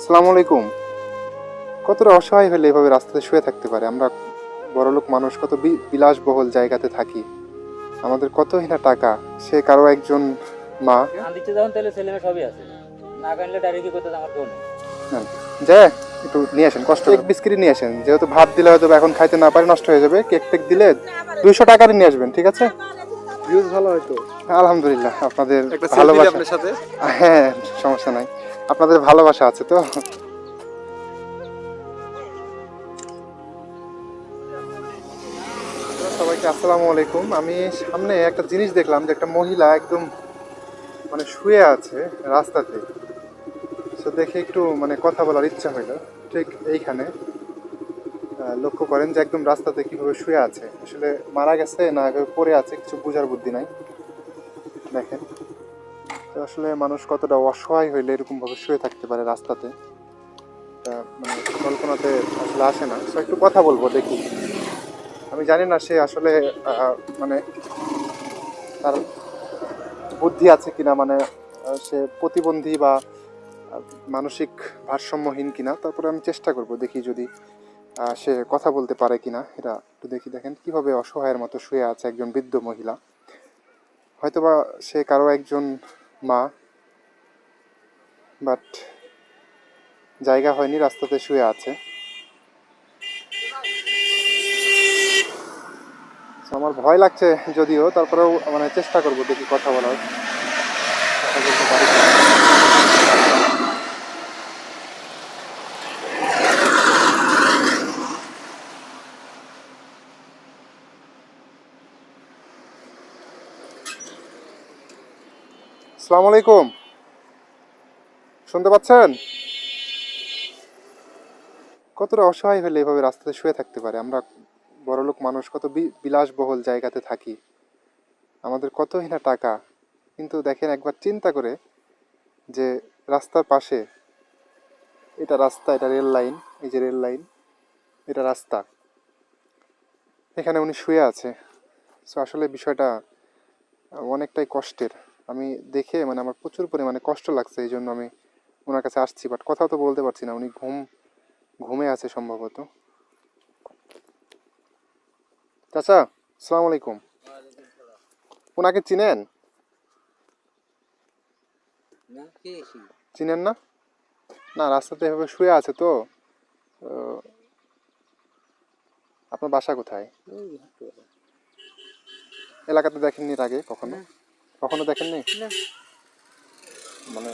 আসসালামু আলাইকুম কতটা অসহায় হলে এভাবে রাস্তাতে শুয়ে থাকতে পারে? আমরা বড়লোক মানুষ কত বি- বিলাসবহুল জায়গাতে থাকি। আমাদের কত হিনা টাকা সে কারও একজন মা। গান দিচ্ছে যখন তাহলে ছেলে সবই আছে। না গানলে ডাইরেক্ট কি করতে আমার কেউ নেই। যে একটু নিয়ে আসেন কষ্ট কেক বিস্কিট নিয়ে আসেন। যেহেতু ভাত দিলে হয়তো বা এখন খাইতে না পারে নষ্ট হয়ে যাবে। কেক টেক দিলে দুইশো টাকারই নিয়ে আসবেন ঠিক আছে? ভিউজ ভালো হয়তো আলহামদুলিল্লাহ আপনাদের ভালোবাসা। আপনার সাথে? হ্যাঁ সমস্যা নাই। আপনাদের ভালোবাসা আছে তো? সবাইকে আসসালামু আলাইকুম। আমি সামনে একটা জিনিস দেখলাম যে একটা মহিলা একদম মানে শুয়ে আছে রাস্তাতে। সো দেখে একটু মানে কথা বলার ইচ্ছা হইল। ঠিক এইখানে। লক্ষ্য করেন যে একদম রাস্তাতে কীভাবে শুয়ে আছে। আসলে মারা গেছে, না পড়ে আছে, কিছু বোঝার বুদ্ধি নাই। দেখেন। তো আসলে মানুষ কতটা অসহায় হইলে এরকমভাবে শুয়ে থাকতে পারে রাস্তাতে। মানে কল্পনাতে আসলে আসে না। তো একটু কথা বলব, দেখি। আমি জানি না সে আসলে মানে তার বুদ্ধি আছে কিনা মানে সে প্রতিবন্ধী বা মানসিক ভারসাম্যহীন কিনা। তারপরে আমি চেষ্টা করব, দেখি যদি সে কথা বলতে পারে কিনা এটা একটু দেখি দেখেন। কীভাবে অসহায়ের মতো শুয়ে আছে একজন বৃদ্ধ মহিলা? হয়তোবা সে কারও একজন মা বাট জায়গা হয়নি, রাস্তাতে শুয়ে আছে। আমার ভয় লাগছে যদিও, তারপরেও মানে চেষ্টা করব দেখি কথা বলার। কথা বলতে পারি আসসালামু আলাইকুম। শুনতে পাচ্ছেন? কতটা অসহায় হলে এভাবে রাস্তাতে শুয়ে থাকতে পারে? আমরা বড়লোক মানুষ, কত বিলাসবহুল জায়গাতে থাকি। আমাদের কত হিনা টাকা। কিন্তু দেখেন, একবার চিন্তা করে যে রাস্তার পাশে এটা রাস্তা, এটা রেল লাইন, এই যে রেল লাইন, এটা রাস্তা। এখানে উনি শুয়ে আছে। সো আসলে বিষয়টা অনেকটাই কষ্টের। আমি দেখে মানে আমার প্রচুর পরিমাণে কষ্ট লাগছে এই জন্য আমি ওনার কাছে আসছি বাট কথাও তো বলতে পারছি না উনি ঘুম ঘুমে আছে সম্ভবত। চাচা আসসালামু আলাইকুম। ওনাকে চিনেন? চিনেন না? না রাস্তাতে এভাবে শুয়ে আছে তো আপনার বাসা কোথায়? এলাকাতে দেখেননি আগে কখনো? কখনো দেখেননি। মানে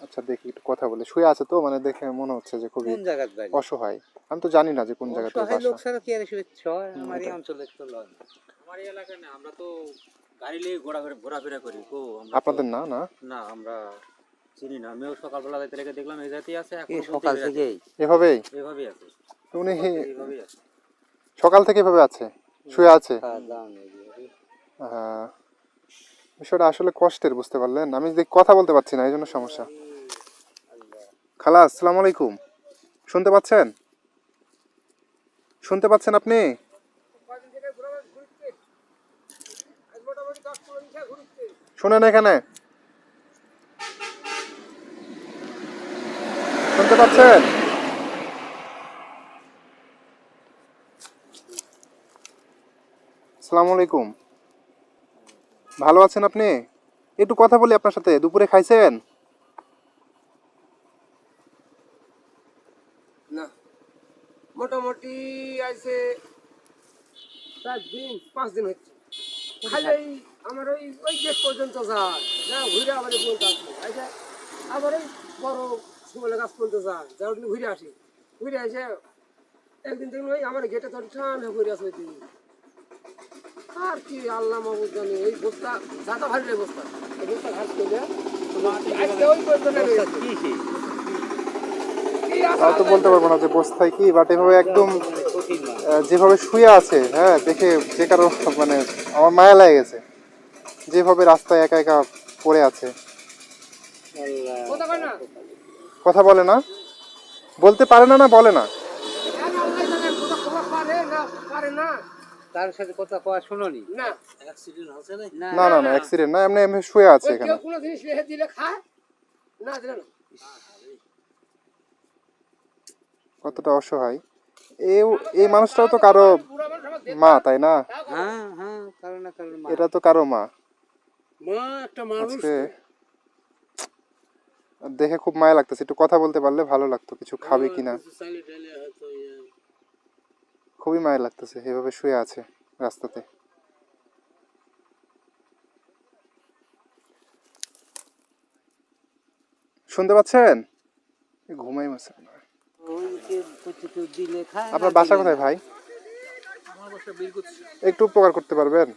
আচ্ছা দেখি একটু কথা বলে। শুয়ে আছে তো মানে দেখে মনে হচ্ছে যে খুবই কোন জায়গার বাড়ি? অসহায়। আমি তো জানি না যে কোন জায়গাতে বাসা। লোক ছাড়া কি আর শহর আমার এই অঞ্চলে তো লয় আমার এই এলাকায় না আমরা তো গাড়ি নিয়ে ঘোরাফেরা ঘোরাফেরা করি কো আপনাদের না না? না আমরা চিনি না। আমিও সকালবেলা যাইতে রেখে দেখলাম এই জাতি আছে এখন সকাল থেকেই। এভাবেই? এভাবেই আছে। তো উনি এইভাবেই আছে। সকাল থেকে এভাবে আছে? শুয়ে আছে? আহ, বিষয়টা আসলে কষ্টের, বুঝতে পারলেন? আমি যে কথা বলতে পারছি না, এই জন্য সমস্যা। খালা, আসসালামু আলাইকুম। শুনতে পাচ্ছেন? শুনতে পাচ্ছেন আপনি? শুনেন এখানে। শুনতে পাচ্ছেন? আসসালামু আলাইকুম। ভালো আছেন আপনি? একটু কথা বলি আপনার সাথে। দুপুরে খাইছেন? মোটামুটি আছে চার দিন, পাঁচ দিন হচ্ছে। খালি আমার ওই ওই গেট পর্যন্ত যায়। ঘুরে আবার আসে। আচ্ছা আবার ওই বড় সুমলে গাছ পর্যন্ত যায় ঘুরে আসি। ঘুরে এসে একদিন দেখুন ওই আমার গেটে তোর ঠান হয়ে ঘুরে আসে আর কি আল্লাহ মাহবুদ জানি এই বস্তা যাতা ভারী বস্তা। এই ঘাস করে তো বলতে পারব না যে বস্তায় কি বাট এভাবে একদম যেভাবে শুয়ে আছে হ্যাঁ দেখে যে কারও মানে আমার মায়া লেগে গেছে। যেভাবে রাস্তায় একা একা পড়ে আছে। কথা কথা বলে না? বলতে পারে না না বলে না। না না তার সাথে কথা কওয়া শুনোনি। না। অ্যাক্সিডেন্ট হচ্ছে না না না না অ্যাক্সিডেন্ট না। এমনি এমনি শুয়ে আছে এখানে। কোনো জিনিস রেখে দিলে খায় না দিলে না। কতটা অসহায়। এই এই মানুষটাও তো কারও মা তাই না? হ্যাঁ হ্যাঁ কারণ না কারণ এটা তো কারও মা। মা একটা মানুষ দেখে খুব মায়া লাগতেছে। একটু কথা বলতে পারলে ভালো লাগতো কিছু খাবে কিনা। খুবই মায়া লাগতেছে এভাবে শুয়ে আছে রাস্তাতে। শুনতে পাচ্ছেন? ঘুমাই মাসে আপনার বাসা কোথায় ভাই? একটু উপকার করতে পারবেন?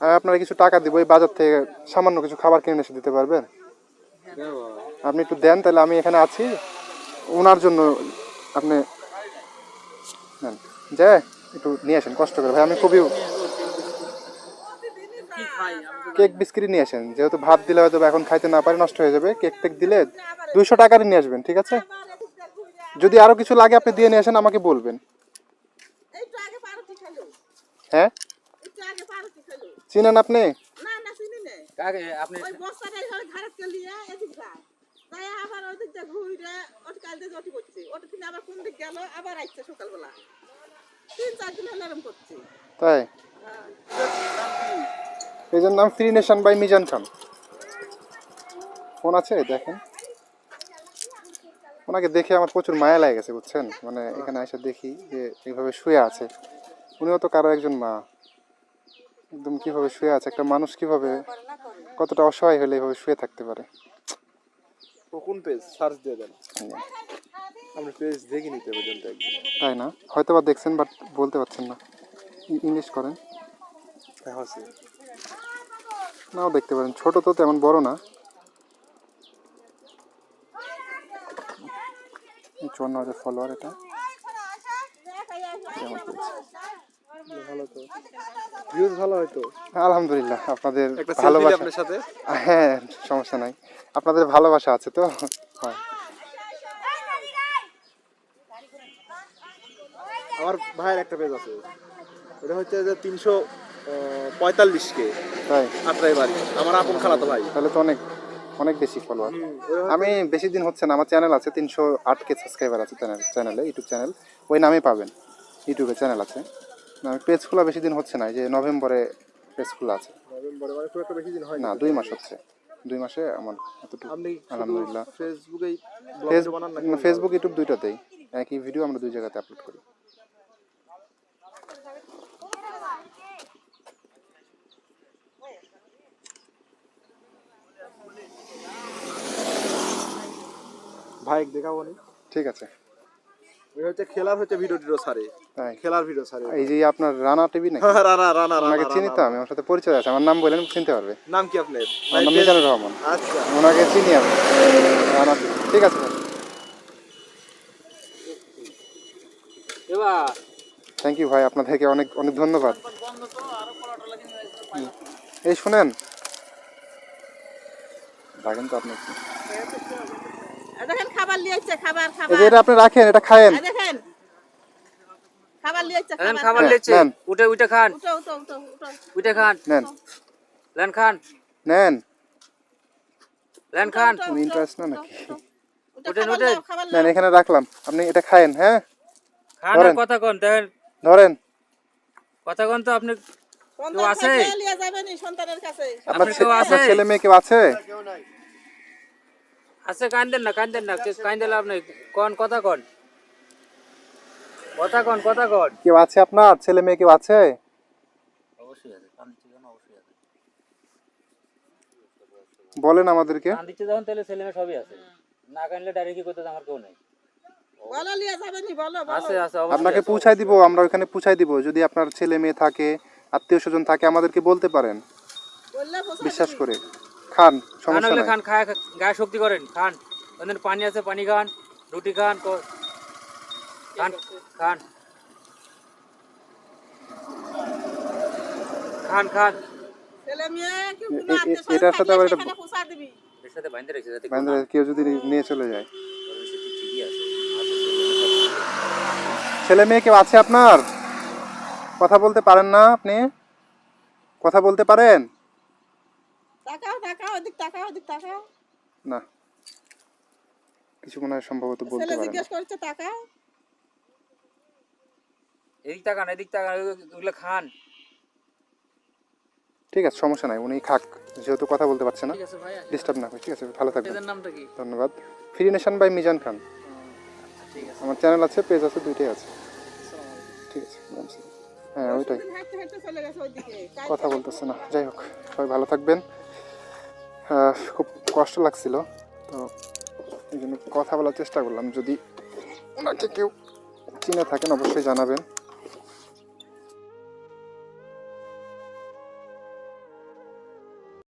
আমি আপনার কিছু টাকা দিব এই বাজার থেকে সামান্য কিছু খাবার কিনে এসে দিতে পারবেন? আপনি একটু দেন তাহলে আমি এখানে আছি। ওনার জন্য আপনি নেন। যে একটু নিয়ে আসেন কষ্ট করে। ভাই আমি খুবই কেক বিস্কিট নিয়ে আসেন। যেহেতু ভাত দিলে হয়তো বা এখন খাইতে না পারে নষ্ট হয়ে যাবে। কেক টেক দিলে দুইশো টাকারই নিয়ে আসবেন ঠিক আছে? যদি আরও কিছু লাগে আপনি দিয়ে নিয়ে আসেন আমাকে বলবেন। হ্যাঁ? চিনেন আপনি? আবার আবার কোন দিক গেল? আবার আসছে সকালবেলা। তিন চার দিন হলো এরম করছে। তাই? এটার নাম free nation by Mizan Khan phone আছে? দেখেন। ওনাকে দেখে আমার প্রচুর মায়া লাগে গেছে বুঝছেন? মানে এখানে এসে দেখি যে এইভাবে শুয়ে আছে। উনিও তো কারও একজন মা। একদম কীভাবে শুয়ে আছে? একটা মানুষ কীভাবে কতটা অসহায় হলে এইভাবে শুয়ে থাকতে পারে? ও কোন পেজ সার্চ দিয়ে দেন। আপনি পেজ দেখে নিতে পর্যন্ত তাই না? হয়তো বা দেখছেন বাট বলতে পারছেন না। ইংলিশ করেন। হ্যাঁ নাও দেখতে পারেন। ছোট তো তেমন বড় না। চুয়ান্ন হাজার ফলোয়ার এটা। ভালো তো। ভিউজ ভালো হয়তো। আলহামদুলিল্লাহ আপনাদের ভালোবাসা। আপনার সাথে। হ্যাঁ সমস্যা নাই। আপনাদের ভালোবাসা আছে তো হয় আমার ভাইয়ের একটা পেজ আছে। ওটা হচ্ছে যে তিনশো পঁয়তাল্লিশ কে। আটরাই বাড়ি। আমার আপন খালাতো ভাই। তাহলে তো অনেক অনেক বেশি ফলোয়ার আমি বেশি দিন হচ্ছে না আমার চ্যানেল আছে তিনশো আট কে সাবস্ক্রাইবার আছে চ্যানেল চ্যানেলে ইউটিউব চ্যানেল ওই নামে পাবেন ইউটিউবে চ্যানেল আছে। আমি পেজ খোলা বেশি দিন হচ্ছে না যে নভেম্বরে পেজ খোলা আছে। নভেম্বরে মানে খুব একটা বেশি দিন হয় না দুই মাস হচ্ছে। দুই মাসে আমার এতটুকু আলহামদুলিল্লাহ। ফেসবুকেই ফেসবুক ইউটিউব দুইটাতেই। একই ভিডিও আমরা দুই জায়গাতে আপলোড করি। ভাই দেখাবো ঠিক আছে। হচ্ছে খেলার হচ্ছে ভিডিও টিডিও খেলার ভিডিও এই যে আপনার রানা টিভি নাকি? হ্যাঁ, রানা রানা চিনি তো আমি ওর সাথে পরিচয় আছে আমার নাম বলেন চিনতে পারবে। নাম কি আপনার? আমার নাম মিজানুর রহমান। আচ্ছা। ওনাকে চিনি আমি রানা ঠিক আছে থ্যাংক ইউ ভাই আপনাদেরকে অনেক অনেক ধন্যবাদ। এই শুনেন। দেখেন তো আপনি দেখেন খাবার আসছে খাবার খাবার। এটা আপনি রাখেন এটা খায়েন। দেখেন খাবার আসছে খাবার। খাবার হ্যাঁ, উঠে উঠে খান। উঠো উঠো উঠো উঠো। উঠে খান। নেন। লেন খান। নেন। লেন খান। উঠো, তুমি ইন্টারেস্ট না নাকি? উঠো, খাবার নেন এখানে রাখলাম। আপনি এটা খায়েন হ্যাঁ? খান কথা কন দেখেন ধরেন। কথা কন তো আপনি সন্তান আছে? আপনার কেউ আছে? ছেলে মেয়ে কেউ আছে? আছে কান্দেন না কান্দেন না কান্দেন লাভ নেই। কন কথা কন। কথা কন কথা কন। কেউ আছে আপনার? ছেলে মেয়ে কেউ আছে? অবশ্যই আছে কান? দিচ্ছে যখন অবশ্যই আছে। বলেন আমাদেরকে। কান দিচ্ছে যখন তাহলে ছেলে মেয়ে সবই আছে। না কানলে ডাইরেক্ট কি করতে আমার কেউ নেই। বলো লিয়ে যাবেনি বলো বলো। আছে আছে আপনাকে। পৌঁছাই দিব আমরা ওখানে পৌঁছাই দিব যদি আপনার ছেলে মেয়ে থাকে আত্মীয় স্বজন থাকে আমাদেরকে বলতে পারেন। বললে বিশ্বাস। করে। খান খান সমস্যা হলে নাই। খান খায় গায়ে শক্তি করেন খান। ওদের পানি আছে পানি খান রুটি খান খান খান। খান খান। ছেলে মেয়ে কেউ এটার সাথে আবার এটা- এর সাথে বাইন্ধে যাতে যদি নিয়ে চলে যায়। ছেলে মেয়ে কেউ আছে আপনার? কথা বলতে পারেন না আপনি? কথা বলতে পারেন? তাকাও তাকাও ওদিক তাকাও ওদিক তাকাও। না কিছু মনে হয় সম্ভবত বলতে পারে জিজ্ঞেস করছে টাকা এদিক তাকান এদিক তাকান ওগুলো খান। ঠিক আছে সমস্যা নাই উনি খাক যেহেতু কথা বলতে পারছে না। ঠিক আছে ভাইয়া ডিস্টার্ব না ঠিক আছে ভালো থাকবেন। এদের নামটা কি? ধন্যবাদ। Free nation by Mizan Khan. আমার চ্যানেল আছে পেজ আছে দুইটাই আছে। ঠিক আছে হ্যাঁ ওইটাই। কথা বলতেছে না যাই হোক সবাই ভালো থাকবেন। খুব কষ্ট লাগছিল। তো এই জন্য কথা বলার চেষ্টা করলাম। যদি ওনাকে কেউ চিনে থাকেন, অবশ্যই জানাবেন।